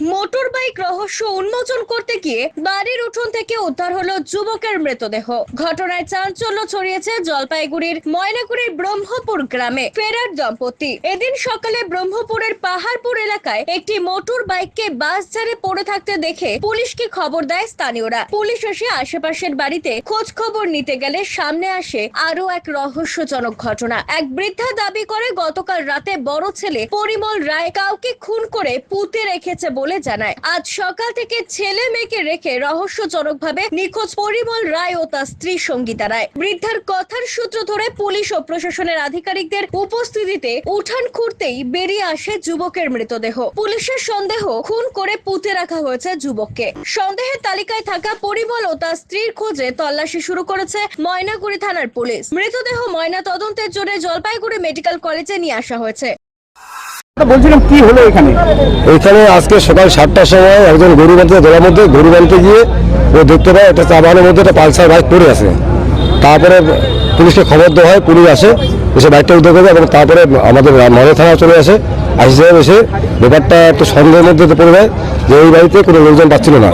Motor bike রহস্য উন্মোচন করতে গিয়ে বাড়ির উঠোন থেকে উদ্ধার হলো যুবকের মৃতদেহ। ঘটনায় চাঞ্চল্য ছড়িয়েছে জলপাইগুড়ির ময়নাগুড়ির ব্রহ্মপুর গ্রামে ফেরার দম্পতি। এদিন সকালে ব্রহ্মপুরের পাহাড়পুর এলাকায় একটি মোটর বাইককে বাস ঝাড়ে পড়ে থাকতে দেখে পুলিশকে খবর দেয় স্থানীয়রা। পুলিশ এসে আশেপাশের বাড়িতে খোঁজ খবর নিতে গেলে সামনে আসে আরও এক রহস্যজনক ঘটনা। এক বৃদ্ধা দাবি করে, গতকাল রাতে বড় ছেলে পরিমল রায় কাউকে খুন করে পুঁতে রেখেছে বলে জানায়। আজ সকাল থেকে ছেলে মেয়েকে রেখে রহস্যজনকভাবে নিখোঁজ পরিমল রায় ও তার স্ত্রী সঙ্গীতা রায়। বৃদ্ধার কথার সূত্র ধরে পুলিশ ও প্রশাসনের আধিকারিকদের উপস্থিতিতে উঠান খুঁড়তেই বেরিয়ে আসে যুবকের মৃতদেহ। পুলিশের সন্দেহ খুন করে পুঁতে রাখা হয়েছে যুবককে। সন্দেহের তালিকায় থাকা পরিমল ও তার স্ত্রীর খোঁজে তল্লাশি শুরু করেছে ময়নাগুড়ি থানার পুলিশ। মৃতদেহ ময়না তদন্তের জন্য জলপাইগুড়ি মেডিকেল কলেজে নিয়ে আসা হয়েছে। বলছিলাম, কি হলো এখানে? এখানে আজকে সকাল সাতটার সময় একজন গরু বানতে দোলার মধ্যে, গরু বানতে গিয়ে ও দেখতে পায়, একটা চা বাগানের মধ্যে একটা পালসার বাইক পড়ে আছে। তারপরে পুলিশকে খবর দেওয়া হয়, পুলিশ আসে, এসে বাইকটা উদ্ধার করে এবং তারপরে আমাদের মনে থানা চলে আসে। আইসি সাহেব এসে ব্যাপারটা একটু সন্দেহের মধ্যে তো পড়ে যায় যে ওই বাড়িতে কোনো লোকজন পাচ্ছিল না।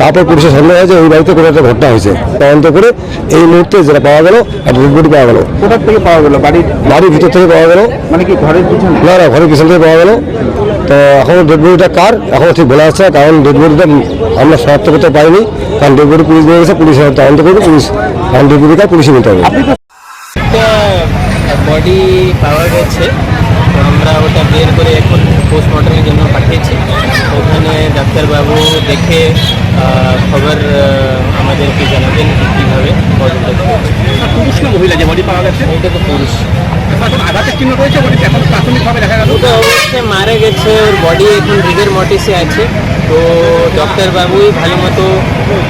তারপর পুলিশের সন্দেহ হয় যে ওই বাড়িতে কোনো একটা ঘটনা হয়েছে। তদন্ত করে এই মুহূর্তে যেটা পাওয়া গেল একটা রিপোর্ট পাওয়া গেল। কোথার থেকে পাওয়া গেল? বাড়ির বাড়ির ভিতর থেকে পাওয়া গেল। মানে কি ঘরের পিছনে? না না ঘরের পিছন থেকে পাওয়া গেল। তো এখন ডেড বডিটা কার? এখনও ঠিক বলা যাচ্ছে কারণ ডেড বডিটা আমরা শনাক্ত করতে পারিনি। কারণ ডেড বডি পুলিশ নিয়ে গেছে পুলিশ তদন্ত করবে পুলিশ কারণ ডেড বডি কার পুলিশে নিতে হবে। বডি পাওয়া গেছে আমরা ওটা বের করে এখন পোস্টমর্টমের জন্য পাঠিয়েছি। ওখানে ডাক্তারবাবু দেখে খবর আমাদেরকে জানাবেন কীভাবে পুরুষ না মহিলা? যে বডি পাওয়া গেছে? এটা তো পুরুষ। মারা গেছে ওর বডি এখন রিগের মটিসে আছে। তো ডক্টরবাবুই ভালো মতো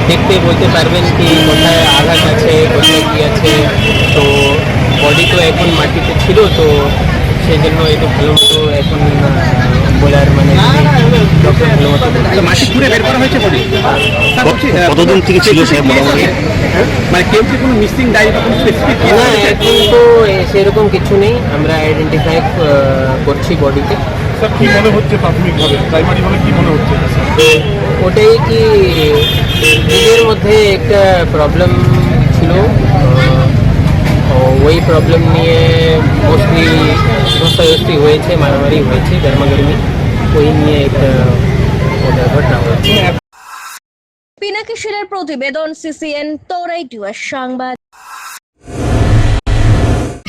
দেখতে বলতে পারবেন কি কোথায় আঘাত আছে কোথায় কী আছে। তো বডি তো এখন মাটিতে ছিল তো সেই জন্য একটু ভালো মতো এখন বলার মানে বের করা হয়েছে কতদিন থেকে ছিল মোটামুটি? মানে কেউ কি কোনো মিসিং ডাই বা কোনো স্পেসিফিক না এখন তো সেরকম কিছু নেই। আমরা আইডেন্টিফাই করছি বডিতে। স্যার কি মনে হচ্ছে প্রাথমিকভাবে? প্রাইমারি কি মনে হচ্ছে? ওটাই কি নিজের মধ্যে একটা প্রবলেম ছিল। আহ, ওই প্রবলেম নিয়ে মোস্টলি ধস্তাধস্তি হয়েছে মারামারি হয়েছে গরমাগরমি। ওই নিয়ে একটা ওটা ঘটনা হয়েছে। পিনাকি শিলের প্রতিবেদন সিসিএন তোরাই টুয়ার সংবাদ।